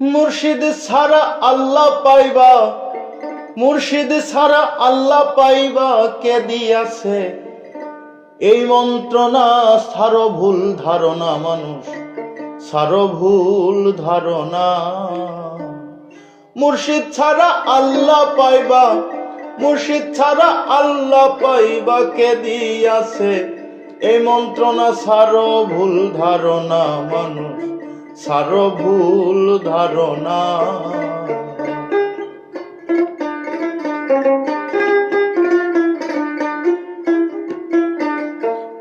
মুর্শিদ ছাড়া আল্লাহ পাইবা। মুর্শিদ ছাড়া আল্লাহ পাইবা কে দিয়াছে? এই মন্ত্রণা সারো ভুল ধারণা মানুষ সারো ভুল ধারণা। মুর্শিদ ছাড়া আল্লাহ পাইবা, মুর্শিদ ছাড়া আল্লাহ পাইবা কে দিয়াছে? এই মন্ত্রণা সারো ভুল ধারণা মানুষ সারো ভুল ধারণা।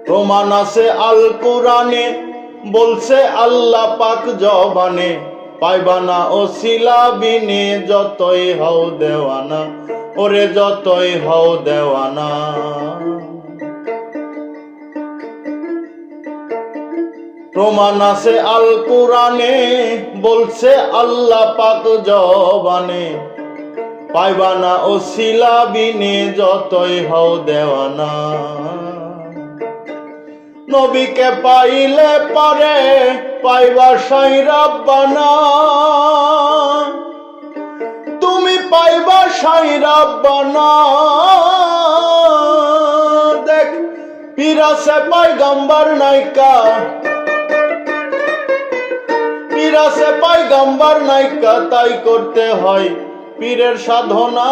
প্রমাণ আছে আল কোরআনে, বলছে আল্লাহ পাক জবানে পাইবানা ও সিলাবিনে, যতই হও দেওয়ানা, ওরে যতই হও দেওয়ানা। প্রমাণ আছে আল কোরআনে বলছে আল্লাহ পাক জবানে, পাইবানা ও সিলাবিনে যতই হও দেওয়ানা। নবীকে পাইলে পারে, পাইবা সাই রাব্বানা তুমি পাইবা সাই রাব্বানা দেখ পিরাসে পাই গাম্বার নাইকা পাই গাম্বার নাইকা তাই করতে হয়। পীরের সাধনা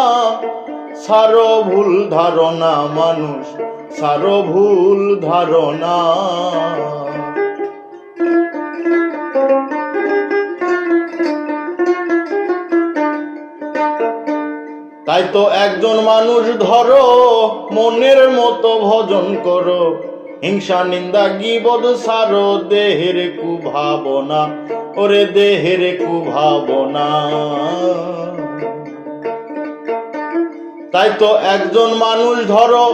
ভুল ধারণা, মানুষ ভুল ধারণা। তাই তো একজন মানুষ ধরো, মনের মতো ভজন করো। হিংসা, নিন্দা, গিবদ, সারো দেহের কুভাবনা। ওরে দেহের কুভাবনা। তাই তো একজন মানুষ ধরো,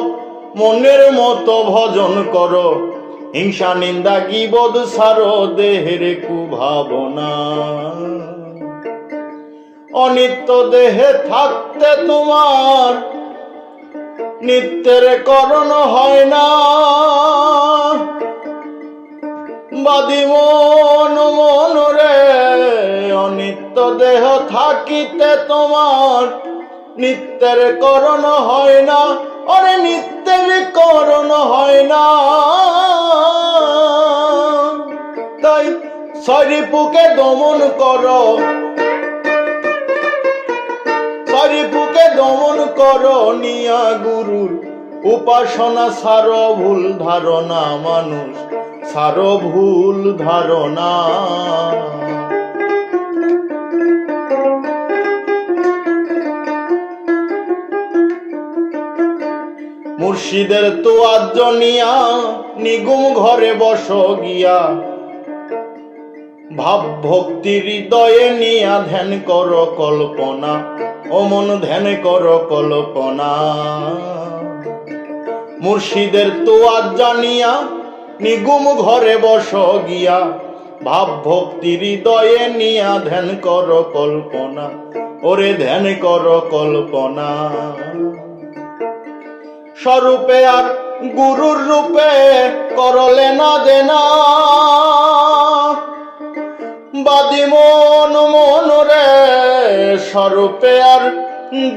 মনের মতো ভজন করো, হিংসা, নিন্দা, কি গিবদ সারো দেহের কুভাবনা। অনিত্য দেহে থাকতে তোমার নিত্যের করণ হয় না। বাদি মন মন রে, অনিত্য দেহ থাকিতে তোমার। নিত্যের করণ হয় না, অরে নিত্যের করণ হয় না। তাই শরীপুকে দমন করো। শরীপুকে দমন করো, নিয়া গুরুর উপাসনা সার ভুল ধারণা মানুষ। সারো ভুল ধারণা। মুর্শিদের তো আজনিয়া নিগুম ঘরে বস গিয়া। ভাব ভক্তি হৃদয়ে নিয়া ধ্যান কর কল্পনা, অমন ধ্যান কর কল্পনা। মুর্শিদের তো আজ জানিয়া নিগুম ঘরে বস গিয়া ভাব ভক্তি হৃদয়ে নিয়া ধ্যান কর কল্পনা, ওরে ধ্যান কর কল্পনা। স্বরূপে আর গুরুর রূপে করলে না দেনা। বাদি মন মন রে, স্বরূপে আর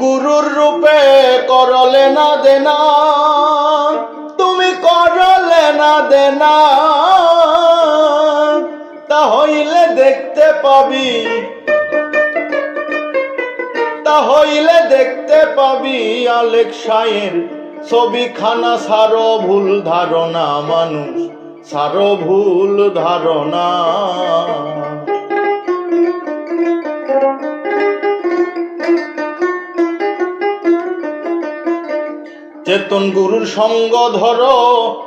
গুরুর রূপে করলে না দেনা। তুমি না দেনা তা হইলে দেখতে পাবি। তা হইলে দেখতে পাবি আলেক সায়ের ছবিখানা সার ভুল ধারণা মানুষ, সার ভুল ধারণা। চেতন গুরুর সঙ্গ ধরো,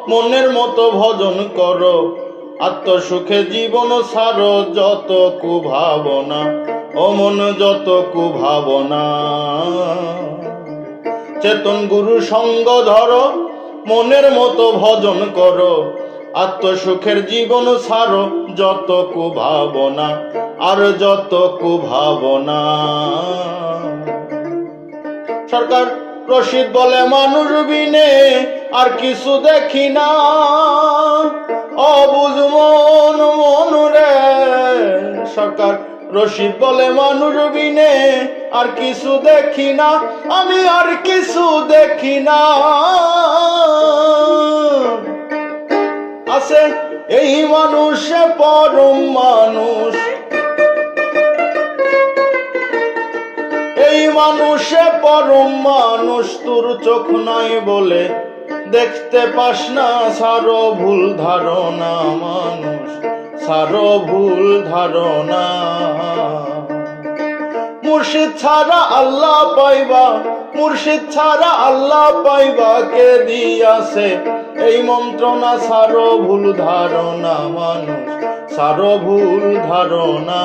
মনের মতো ভজন করো। আত্মসুখে জীবন সারো যত কুভাবনা ও মন যত কুভাবনা চেতন গুরু সঙ্গ ধরো, মনের মতো ভজন করো। আত্মসুখের জীবন সারো যত কুভাবনা আর যত কুভাবনা সরকার রশিদ বলে, মানুষ বিনে আর কিছু দেখি না। অবুঝ মন মন রে সরকার। রশিদ বলে, মানুষ বিনে আর কিছু দেখি না। আমি আর কিছু দেখি না। আছে, এই মানুষে পরম মানুষ। মানুষে পরম মানুষ, তোর চোখ নাই বলে দেখতে পাস না। সারো ভুল ধারণা মানুষ, সারো ভুল ধারণা। মুর্শিদ ছাড়া আল্লাহ পাইবা, মুর্শিদ ছাড়া আল্লাহ পাইবা, কে দিয়াছে এই মন্ত্রণা? সারো ভুল ধারণা মানুষ, সারো ভুল ধারণা।